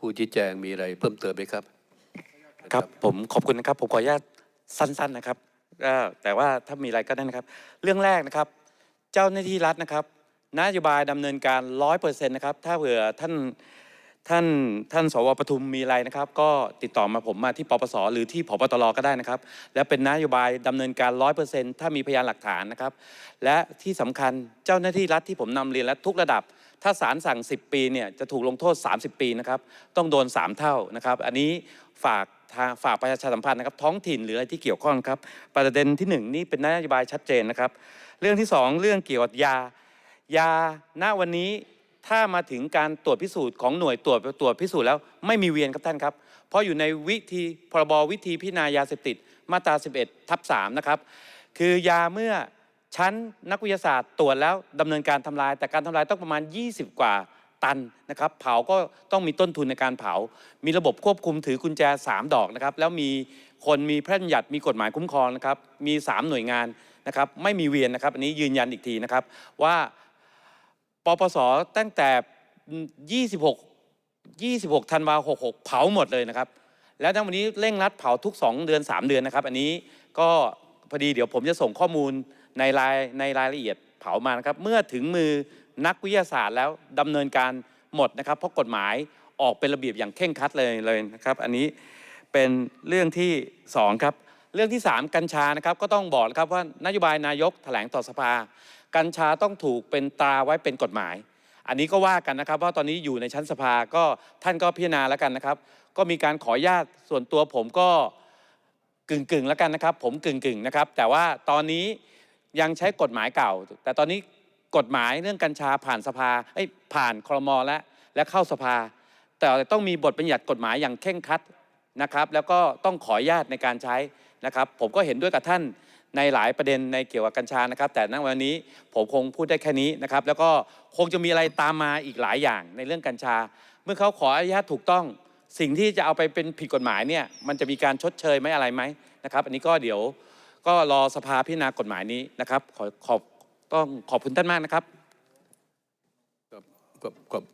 ผู้ชี้แจงมีอะไรเพิ่มเติมไหมครับ ครับผมขอบคุณนะครับผมขออนุญาตสั้น ๆนะครับก็แต่ว่าถ้ามีอะไรก็ได้นะครับ เรื่องแรกนะครับ เจ้าหน้าที่รัฐนะครับนโยบายดำเนินการร้อยเปอร์เซ็นต์นะครับ ถ้าเผื่อท่าน ท่านท่านสวปทุมมีอะไรนะครับ ก็ติดต่อมาผมมาที่ปปสหรือที่พบตรก็ได้นะครับ และเป็นนโยบายดำเนินการร้อยเปอร์เซ็นต์ถ้ามีพยานหลักฐานนะครับ และที่สำคัญเจ้าหน้าที่รัฐที่ผมนำเรียนและทุกระดับ ถ้าศาลสั่ง 10 ปีเนี่ยจะถูกลงโทษ 30 ปีนะครับต้องโดน 3 เท่านะครับ อันนี้ฝากทางฝากประชาสัมพันธ์นะครับท้องถิ่นหรืออะไรที่เกี่ยวข้องครับ ประเด็นที่หนึ่งนี่เป็นนโยบายชัดเจนนะครับ เรื่องที่สองเรื่องเกี่ยวกับยายาณวันนี้ ถ้ามาถึงการตรวจพิสูจน์ของหน่วยตรวจตรวจพิสูจน์แล้วไม่มีเวียนครับท่านครับ เพราะอยู่ในวิธีพรบวิธีพิจารณายาเสพติดมาตรา 11ทับ3นะครับ คือยาเมื่อชั้นนักวิทยาศาสตร์ตรวจแล้วดำเนินการทำลาย แต่การทำลายต้องประมาณ 20 กว่าตันนะครับเผาก็ต้องมีต้นทุนในการเผา มีระบบควบคุมถือกุญแจ 3 ดอกนะครับ แล้วมีคนมีพระราชบัญญัติมีกฎหมายคุ้มครองนะครับ มี 3 หน่วยงานนะครับ ไม่มีเวียนนะครับ อันนี้ยืนยันอีกทีนะครับว่า ปปสตั้งแต่ 26 26ธันวา66 เผาหมดเลยนะครับ แล้วทั้งวันนี้เร่งรัดเผาทุก 2 เดือน 3 เดือนนะครับ อันนี้ก็พอดีเดี๋ยวผมจะส่งข้อมูลในรายในรายละเอียดเผามานะครับ เมื่อถึงมือนักวิทยาศาสตร์แล้วดำเนินการหมดนะครับ เพราะกฎหมายออกเป็นระเบียบอย่างเคร่งครัดเลยเลยนะครับ อันนี้เป็นเรื่องที่สองครับ เรื่องที่ 3 กัญชานะครับก็ต้องบอกนะครับว่านโยบายนายกแถลงต่อสภา กัญชาต้องถูกเป็นตราไว้เป็นกฎหมาย อันนี้ก็ว่ากันนะครับว่าตอนนี้อยู่ในชั้นสภาก็ท่านก็พิจารณาแล้วกันนะครับ ก็มีการขออนุญาตส่วนตัวผมก็กึ่งกึ่งๆแล้วกันนะครับ ผมกึ่งกึ่งๆนะครับ แต่ว่าตอนนี้ยังใช้กฎหมายเก่า แต่ตอนนี้กฎหมายเรื่องกัญชาผ่านสภาเอ้ผ่านครมและและเข้าสภา แต่ต้องมีบทบัญญัติกฎหมายอย่างเคร่งครัดนะครับ แล้วก็ต้องขออนุญาตในการใช้ นะครับผมก็เห็นด้วยกับท่านในหลายประเด็นในเกี่ยวกับกัญชานะครับ แต่ณวันนี้ผมคงพูดได้แค่นี้นะครับ แล้วก็คงจะมีอะไรตามมาอีกหลายอย่างในเรื่องกัญชา เมื่อเขาขออนุญาตถูกต้อง สิ่งที่จะเอาไปเป็นผิดกฎหมายเนี่ยมันจะมีการชดเชยไหมอะไรไหมนะครับ อันนี้ก็เดี๋ยวก็รอสภาพิจารณากฎหมายนี้นะครับ ขอขอบต้องขอบคุณท่านมากนะครับครับครับครับ